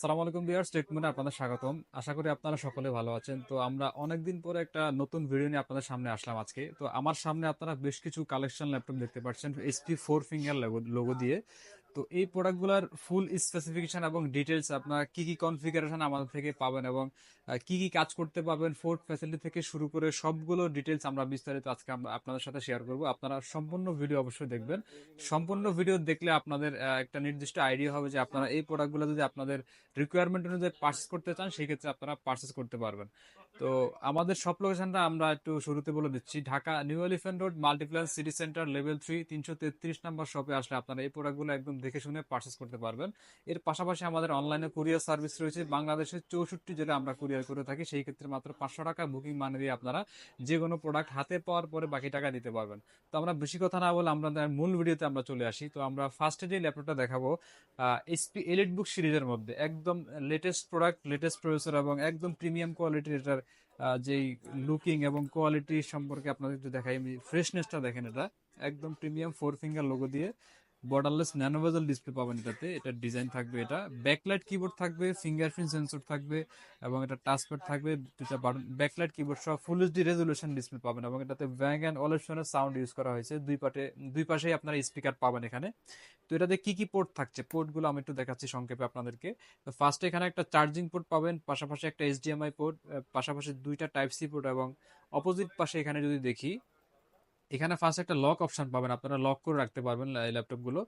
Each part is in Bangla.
সালাম আলাইকুম বিয়ার স্টেটমেন্টে আপনাদের স্বাগতম। আশা করি আপনারা সকলে ভালো আছেন। তো আমরা অনেকদিন পরে একটা নতুন ভিডিও নিয়ে আপনাদের সামনে আসলাম আজকে। তো আমার সামনে আপনারা বেশ কিছু কালেকশন ল্যাপটপ দেখতে পাচ্ছেন এইচপি ফোর ফিঙ্গার লোগো দিয়ে। তো এই প্রোডাক্টগুলোর ফুল স্পেসিফিকেশন এবং ডিটেলস আপনারা কি কি কনফিগারেশন আমাদের থেকে পাবেন এবং কি কি কাজ করতে পাবেন ফোর্ট ফ্যাসিলিটি থেকে শুরু করে সবগুলো ডিটেলস আমরা বিস্তারিত আজকে আমরা আপনাদের সাথে শেয়ার করব। আপনারা সম্পূর্ণ ভিডিও অবশ্যই দেখবেন। সম্পূর্ণ ভিডিও দেখলে আপনাদের একটা নির্দিষ্ট আইডিয়া হবে যে আপনারা এই প্রোডাক্টগুলো যদি আপনাদের রিকোয়ারমেন্ট অনুযায়ী পার্চেস করতে চান সেক্ষেত্রে আপনারা পার্চেস করতে পারবেন। তো আমাদের সব লোকেশনটা আমরা একটু শুরুতে বলে দিচ্ছি। Dhaka new elephant road Multiplan city centre level three তিনশো তেত্রিশ নাম্বার শপে আসলে আপনারা এই প্রোডাক্টগুলো একদম দেখে শুনে পার্চেস করতে পারবেন। এর পাশাপাশি আমাদের অনলাইনে কুরিয়ার সার্ভিস রয়েছে। বাংলাদেশের চৌষট্টি জেলা আমরা কুরিয়ার করে থাকি। সেই ক্ষেত্রে মাত্র পাঁচশো টাকা বুকিং মানে দিয়ে আপনারা যে কোনো প্রোডাক্ট হাতে পাওয়ার পরে বাকি টাকা দিতে পারবেন। তো আমরা বেশি কথা না বলে আমরা মূল ভিডিওতে আমরা চলে আসি। তো আমরা ফার্স্টে যে ল্যাপটপটা দেখাবো এইচপি এলিট বুক সিরিজের মধ্যে। একদম লেটেস্ট প্রোডাক্ট লেটেস্ট প্রসেসর এবং একদম প্রিমিয়াম কোয়ালিটির এটার যেই লুকিং এবং কোয়ালিটি সম্পর্কে আপনাদের একটু দেখাই। ফ্রেশনেসটা দেখেন এটা। একদম প্রিমিয়াম ফোর ফিঙ্গার লোগো দিয়ে বর্ডারলেস ন্যানোভেজেল ডিসপ্লে পাবেন এটাতে। এটার ডিজাইন থাকবে এটা। ব্যাকলাইট কিবোর্ড থাকবে ফিঙ্গারপ্রিন্ট সেন্সর থাকবে, এবং এটা টাচপ্যাড থাকবে দুটা ব্যাকলাইট কিবোর্ড সহ ফুল এইচডি রেজলিউশন ডিসপ্লে পাবেন, এবং এটাতে ব্যাং অ্যান্ড অলেপশনের সাউন্ড ইউজ করা হয়েছে। দুই পাটে, দুই পাশেই আপনারা স্পিকার পাবেন এখানে। তো এটাতে কি কি পোর্ট থাকছে? পোর্টগুলো আমি একটু দেখাচ্ছি সংক্ষেপে আপনাদেরকে। তো ফার্স্টে এখানে একটা চার্জিং পোর্ট পাবেন, পাশাপাশি একটা এইচডিএমআই পোর্ট পাশাপাশি দুইটা টাইপ সি পোর্ট এবং অপোজিট পাশে এখানে যদি দেখি এখানে ফার্স্ট একটা লক অপশন পাবেন। আপনারা লক করে রাখতে পারবেন ল্যাপটপগুলো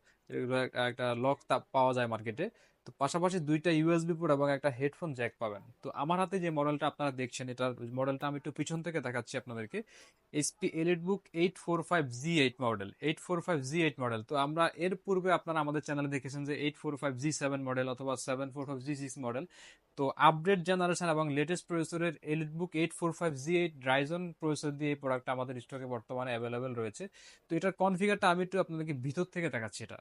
একটা লক পাওয়া যায় মার্কেটে তো পাশাপাশি দুইটা ইউএসবি পোর্ট এবং একটা হেডফোন জ্যাক পাবেন। তো আমার হাতে যে মডেলটা আপনারা দেখছেন, এটার মডেলটা আমি একটু পিছন থেকে দেখাচ্ছি আপনাদেরকে। HP EliteBook eight four five G eight model eight four five G eight model তো আমরা এর পূর্বে আপনারা আমাদের চ্যানেলে দেখেছেন যে eight four five G seven model অথবা seven four five G six model তো আপডেট জেনারেশন এবং লেটেস্ট প্রসেসরের EliteBook eight four five G eight Ryzen processor দিয়ে এই প্রোডাক্টটা আমাদের স্টকে বর্তমানে অ্যাভেলেবেল রয়েছে। তো এটার কনফিগারটা আমি একটু আপনাদেরকে ভিতর থেকে দেখাচ্ছি এটা,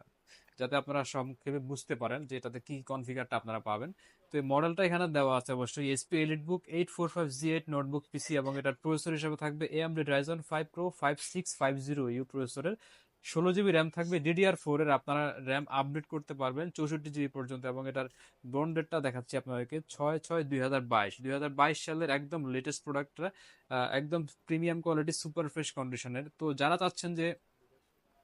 যাতে আপনারা সংক্ষেপে বুঝতে পারেন যে এটাতে কি কনফিগারটা আপনারা পাবেন। তো এই মডেলটা এখানে দেওয়া আছে অবশ্যই। HP EliteBook eight four five G eight notebook PC এবং এটার প্রসেসর হিসেবে থাকবে AMD Ryzen five pro five six five zero U প্রসেসরের ষোলো জিবি র্যাম থাকবে ডিডিআর ফোর এর আপনারা র্যাম আপডেট করতে পারবেন চৌষট্টি জিবি পর্যন্ত এবং এটার ব্রন ডেটটা দেখাচ্ছি আপনাদেরকে ছয় ছয় দুই হাজার বাইশ। দুই হাজার বাইশ সালের একদম লেটেস্ট প্রোডাক্টটা একদম প্রিমিয়াম কোয়ালিটি সুপার ফ্রেশ কন্ডিশনের তো যারা চাচ্ছেন যে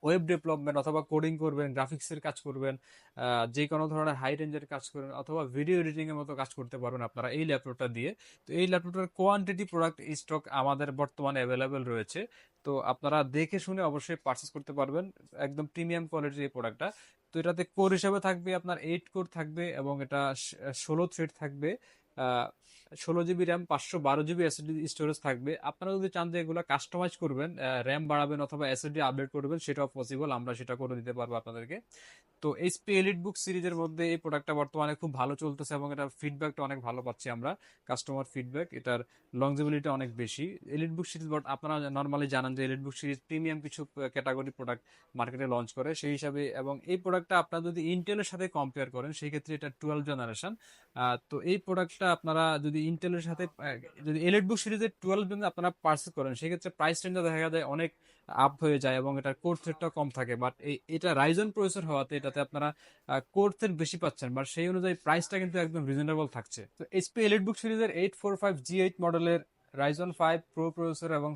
ওয়েব ডেভেলপমেন্ট অথবা কোডিং করবেন গ্রাফিক্সের কাজ করবেন যে কোনো ধরনের হাই রেঞ্জের কাজ করবেন অথবা ভিডিও এডিটিং এর মতো কাজ করতে পারবেন আপনারা এই ল্যাপটপটা দিয়ে। তো এই ল্যাপটপটার কোয়ান্টিটি প্রোডাক্ট স্টক আমাদের বর্তমানে অ্যাভেলেবেল রয়েছে। তো আপনারা দেখে শুনে অবশ্যই পারচেস করতে পারবেন, একদম প্রিমিয়াম কোয়ালিটির এই প্রোডাক্টটা তো এটাতে কোর হিসাবে থাকবে আপনার এইট কোর থাকবে এবং এটা ষোলো থ্রেড থাকবে। ষোলো জিবি র্যাম পাঁচশো বারো জিবি এসএসডি স্টোরেজ থাকবে। আপনারা যদি চান যে এগুলো কাস্টমাইজ করবেন র্যাম বাড়াবেন অথবা এসএসডি আপডেট করবেন, সেটাও পসিবল আমরা সেটা করে দিতে পারব আপনাদেরকে। তো এইচপি এলিট বুক সিরিজের মধ্যে এই প্রোডাক্টটা বর্তমানে খুব ভালো চলতেছে এবং এটা ফিডব্যাকটা অনেক ভালো পাচ্ছি আমরা কাস্টমার ফিডব্যাক এটার লংজিবিলিটি অনেক বেশি। এলিট বুক সিরিজ বাট আপনারা নর্মালি জানেন যে এলিট বুক সিরিজ প্রিমিয়াম কিছু ক্যাটাগরি প্রোডাক্ট মার্কেটে লঞ্চ করে, সেই হিসাবে এবং এই প্রোডাক্টটা আপনারা যদি ইন্টেলের সাথে কম্পেয়ার করেন, সেই ক্ষেত্রে এটা টুয়েলভ জেনারেশন তো এই প্রোডাক্টটা আপনারা যদি ইন্টেলের সাথে যদি এলিট বুক সিরিজের টুয়েলভ আপনারা পার্সেস করেন, সেক্ষেত্রে প্রাইস রেঞ্জটা দেখা যায় অনেক আপ হয়ে যায় এবং এটার কোর থ্রেডটা কম থাকে। বাট এই, এটা রাইজন প্রসেসর হওয়াতে এটাতে আপনারা কোর থ্রেড বেশি পাচ্ছেন বাট সেই অনুযায়ী প্রাইসটা কিন্তু একদম রিজনেবল থাকছে। তো এইচপি এলেট বুক সিরিজের eight four five G eight মডেলের রাইজন ফাইভ প্রো প্রসেসর এবং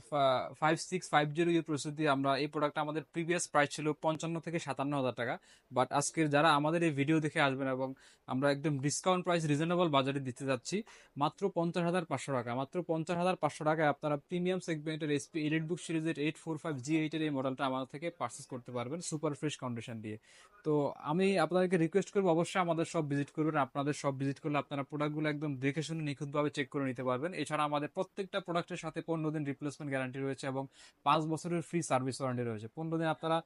five six five zero U processor দিয়ে আমরা এই প্রোডাক্টটা আমাদের প্রিভিয়াস প্রাইস ছিল পঞ্চান্ন থেকে সাতান্ন হাজার টাকা। বাট আজকের যারা আমাদের এই ভিডিও দেখে আসবেন এবং আমরা একদম ডিসকাউন্ট প্রাইস রিজনেবল বাজারে দিতে যাচ্ছি, মাত্র পঞ্চাশ হাজার পাঁচশো টাকা। মাত্র পঞ্চাশ হাজার পাঁচশো টাকায় আপনারা প্রিমিয়াম সেগমেন্টের এসপি এলিট বুক সিরিজের এইট ফোর ফাইভ জি এইটের এই মডেলটা আমাদের থেকে পারচেস করতে পারবেন সুপার ফ্রেশ কন্ডিশন দিয়ে। তো আমি আপনাদেরকে রিকোয়েস্ট করব, অবশ্যই আমাদের সব ভিজিট করবেন। আপনাদের সব ভিজিট করলে আপনারা প্রোডাক্টগুলো একদম দেখে শুনে নিখুঁতভাবে চেক করে নিতে পারবেন। এছাড়া আমাদের প্রত্যেকটা প্রোডাক্টের সাথে পনেরো দিন রিপ্লেসমেন্ট গ্যারান্টি রয়েছে এবং পাঁচ বছরের ফ্রি সার্ভিস ওয়ারেন্টি রয়েছে। পনেরো দিন আপনারা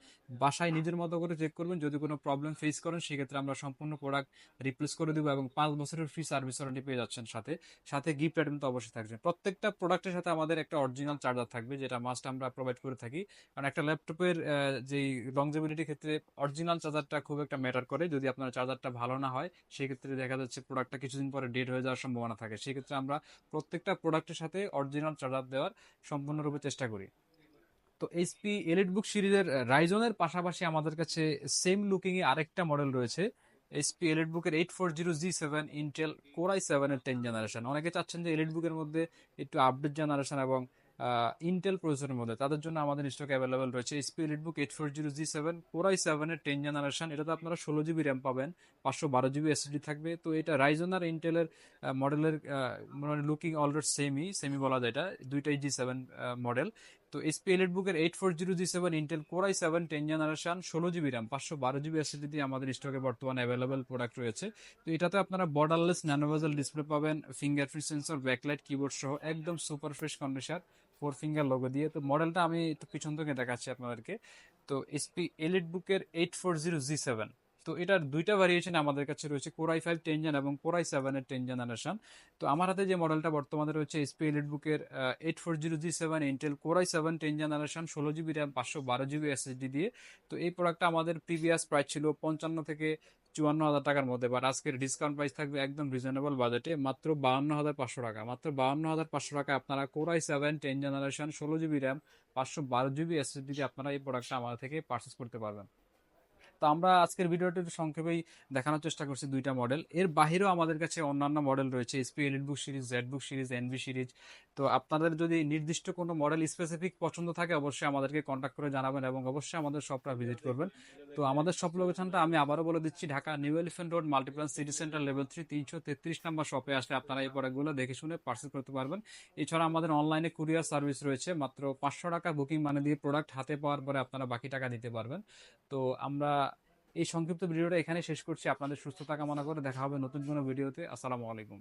বাসায় নিজের মতো করে চেক করবেন, যদি কোনো প্রবলেম ফেস করেন, সেক্ষেত্রে আমরা সম্পূর্ণ প্রোডাক্ট রিপ্লেস করে দেবো এবং পাঁচ বছরের ফ্রি সার্ভিস ওয়ারেন্টি পেয়ে যাচ্ছেন সাথে। সাথে গিফট আইটেম তো অবশ্যই থাকবে প্রত্যেকটা প্রোডাক্টের সাথে আমাদের একটা অরিজিনাল চার্জার থাকবে, যেটা মাস্ট আমরা প্রোভাইড করে থাকি। কারণ একটা ল্যাপটপের যেই লংজেবিলিটির ক্ষেত্রে অরিজিনাল চার্জারটা খুব একটা ম্যাটার করে। যদি আপনার চার্জারটা ভালো না হয়, সেক্ষেত্রে দেখা যাচ্ছে প্রোডাক্টটা কিছুদিন পরে ডেট হয়ে যাওয়ার সম্ভাবনা থাকে। সেক্ষেত্রে আমরা প্রত্যেকটা প্রোডাক্টের সাথে অরিজিনাল চার্জার দেওয়ার সম্পূর্ণরূপে চেষ্টা করি। তো এইচপি এলিট বুক সিরিজের রাইজনের পাশাপাশি আমাদের কাছে সেম লুকিংয়ে আরেকটা মডেল রয়েছে। এইচপি এলিট বুকের eight four zero G seven Intel Core i সেভেনের টেন জেনারেশন অনেকে চাচ্ছেন যে এলিট বুকের মধ্যে একটু আপডেট জেনারেশন এবং ইন্টেল প্রসেসরের মধ্যে। তাদের জন্য আমাদের স্টক অ্যাভেলেবেল রয়েছে। Spirit book eight four zero G seven Core i সেভেনের টেন জেনারেশন এটাতে আপনারা ষোলো জিবি র্যাম পাবেন, পাঁচশো বারো জিবি এসএসডি থাকবে। তো এটা রাইজন আর ইন্টেলের মডেলের মানে লুকিং অলরেড সেমি সেমি বলা যায় এটা। দুইটাই জি সেভেন মডেল তো এসপি এলিট বুকের eight four zero G seven Intel Core i seven ten generation ষোলো জিবি র্যাম পাঁচশো বারো জিবি এসএসডি আমাদের স্টকে বর্তমানে অ্যাভেলেবেল প্রোডাক্ট রয়েছে। তো এটাতে আপনারা বর্ডারলেস ন্যানোভেজাল ডিসপ্লে পাবেন ফিঙ্গারপ্রিন্ট সেন্সর ব্যাকলাইট কিবোর্ড সহ একদম super fresh condition four finger logo দিয়ে। তো মডেলটা আমি একটু পিছন থেকে দেখাচ্ছি আপনাদেরকে। তো এসপি এলিট বুকের eight four zero G seven তো এটার দুইটা ভ্যারিয়েশন আমাদের কাছে রয়েছে Core i five ten gen এবং কোরাই সেভেনের টেন জেনারেশন তো আমার হাতে যে মডেলটা বর্তমানে রয়েছে এসপি এলিট বুকের eight four zero G seven Intel Core i seven ten generation ষোলো জিবি র্যাম পাঁচশো বারো জিবি এসএসডি দিয়ে। তো এই প্রোডাক্টটা আমাদের প্রিভিয়াস প্রাইস ছিল পঞ্চান্ন থেকে চুয়ান্ন হাজার টাকার মধ্যে বাট আজকের ডিসকাউন্ট প্রাইস থাকবে একদম রিজনেবল বাজেটে মাত্র বাহান্ন হাজার পাঁচশো টাকা। মাত্র বাহান্ন হাজার পাঁচশো টাকা আপনারা Core i seven ten generation ষোলো জিবি র্যাম পাঁচশো বারো জিবি এসএসডি দিয়ে আপনারা এই প্রোডাক্টটা আমাদের থেকে পারচেস করতে পারবেন। তো আমরা আজকের ভিডিওটি সংক্ষেপেই দেখানোর চেষ্টা করছি দুইটা মডেল এর বাহিরেও আমাদের কাছে অন্যান্য মডেল রয়েছে HP EliteBook series ZBook series NB series তো আপনাদের যদি নির্দিষ্ট কোনো মডেল স্পেসিফিক পছন্দ থাকে, অবশ্যই আমাদেরকে কন্ট্যাক্ট করে জানাবেন এবং অবশ্যই আমাদের শপটা ভিজিট করবেন। তো আমাদের শপ লোকেশনটা আমি আবারও বলে দিচ্ছি, Dhaka new elephant road Multiplan city centre level three তিনশো তেত্রিশ নাম্বার শপে আসলে আপনারা এই প্রোডাক্টগুলো দেখে শুনে পার্সেল করতে পারবেন। এছাড়া আমাদের অনলাইনে কুরিয়ার সার্ভিস রয়েছে, মাত্র পাঁচশো টাকা বুকিং মানে দিয়ে প্রোডাক্ট হাতে পাওয়ার পরে আপনারা বাকি টাকা দিতে পারবেন। তো আমরা এই সংক্ষিপ্ত ভিডিওটা এখানে শেষ করছি। আপনাদের সুস্থতা কামনা করে দেখা হবে নতুন কোনো ভিডিওতে। আসসালামু আলাইকুম।